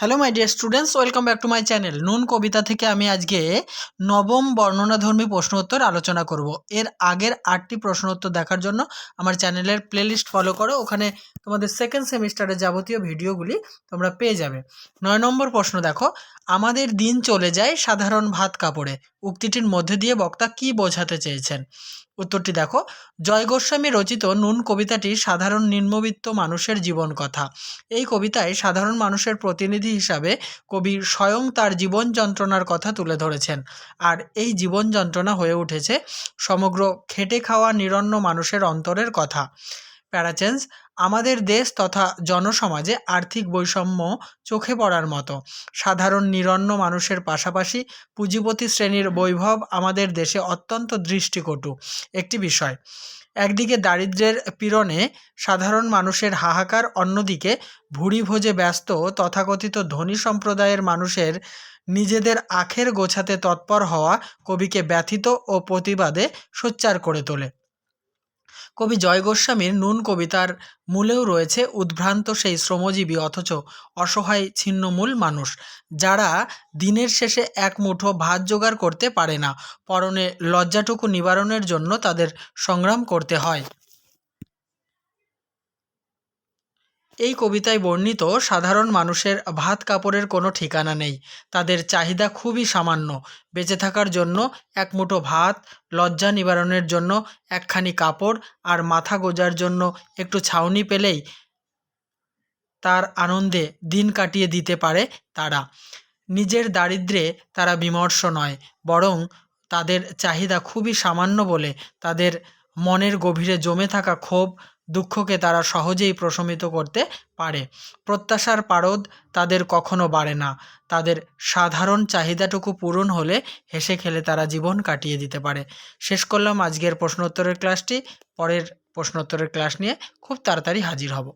Hello my dear students welcome back to my channel নুন কবিতা থেকে আমি আজকে নবম বর্ণনাধর্মী প্রশ্ন উত্তর আলোচনা করব এর আগের আটটি প্রশ্ন উত্তর দেখার জন্য আমার চ্যানেলের প্লেলিস্ট ফলো করো ওখানে তোমাদের সেকেন্ড সেমিস্টারের যাবতীয় ভিডিওগুলি তোমরা পেয়ে যাবে নয় নম্বর প্রশ্ন দেখো আমাদের দিন চলে যায় সাধারণ ভাত কাপড়ে উক্তিটির মধ্যে দিয়ে বক্তা কি বোঝাতে চেয়েছেন? উত্তরটি দেখো জয় গোস্বামী রচিত নুন কবিতাটি সাধারণ নিম্নবিত্ত মানুষের জীবন কথা। এই কবিতায় সাধারণ মানুষের প্রতিনিধি হিসাবে কবি স্বয়ং তার জীবন যন্ত্রণার কথা তুলে ধরেছেন। আর এই জীবন যন্ত্রণা হয়ে উঠেছে সমগ্র খেটে খাওয়া নিরন্ন মানুষের অন্তরের কথা। প্যারাচেন্স, আমাদের দেশ তথা জনসমাজে আর্থিক বৈষম্য চোখে পড়ার মতো। সাধারণ নিরন্ন মানুষের পাশাপাশি পুঁজিপতি শ্রেণির বৈভব আমাদের দেশে অত্যন্ত দৃষ্টিকটু। একটি বিষয় একদিকে দারিদ্র্যের পীড়নে সাধারণ মানুষের হাহাকার, অন্যদিকে ভুড়ি ভোজে ব্যস্ত, তথাকথিত ধনী সম্প্রদায়ের মানুষের নিজেদের আখের গোছাতে তৎপর হওয়া কবিকে ব্যথিত ও প্রতিবাদে সোচ্চার করে তোলে। কবি জয় গোস্বামীর নুন কবিতার মূলেও রয়েছে উদ্ভ্রান্ত সেই শ্রমজীবী, অথচ অসহায় ছিন্নমূল মানুষ, যারা দিনের শেষে এক মুঠো ভাত জোগাড় করতে পারে না। পরনে লজ্জাটুকু নিবারণের জন্য তাদের সংগ্রাম করতে হয়। এই কবিতায় বর্ণিত সাধারণ মানুষের ভাত কাপড়ের কোনো ঠিকানা নেই। তাদের চাহিদা খুবই সামান্য। বেঁচে থাকার জন্য এক মুঠো ভাত, লজ্জা নিবারণের জন্য একখানি কাপড় আর মাথা গোজার জন্য একটু ছাউনি পেলেই তার আনন্দে দিন কাটিয়ে দিতে পারে তারা। নিজের দারিদ্রে তারা বিমর্ষ নয়, বরং তাদের চাহিদা খুবই সামান্য বলে তাদের মনের গভীরে জমে থাকা ক্ষোভ দুঃখকে তারা সহজেই প্রশমিত করতে পারে। প্রত্যাশার পারদ তাদের কখনো বাড়ে না। তাদের সাধারণ চাহিদাটুকু পূরণ হলে হেসে খেলে তারা জীবন কাটিয়ে দিতে পারে। শেষ করলাম আজকের প্রশ্নোত্তরের ক্লাসটি। পরের প্রশ্নোত্তরের ক্লাস নিয়ে খুব তাড়াতাড়ি হাজির হব।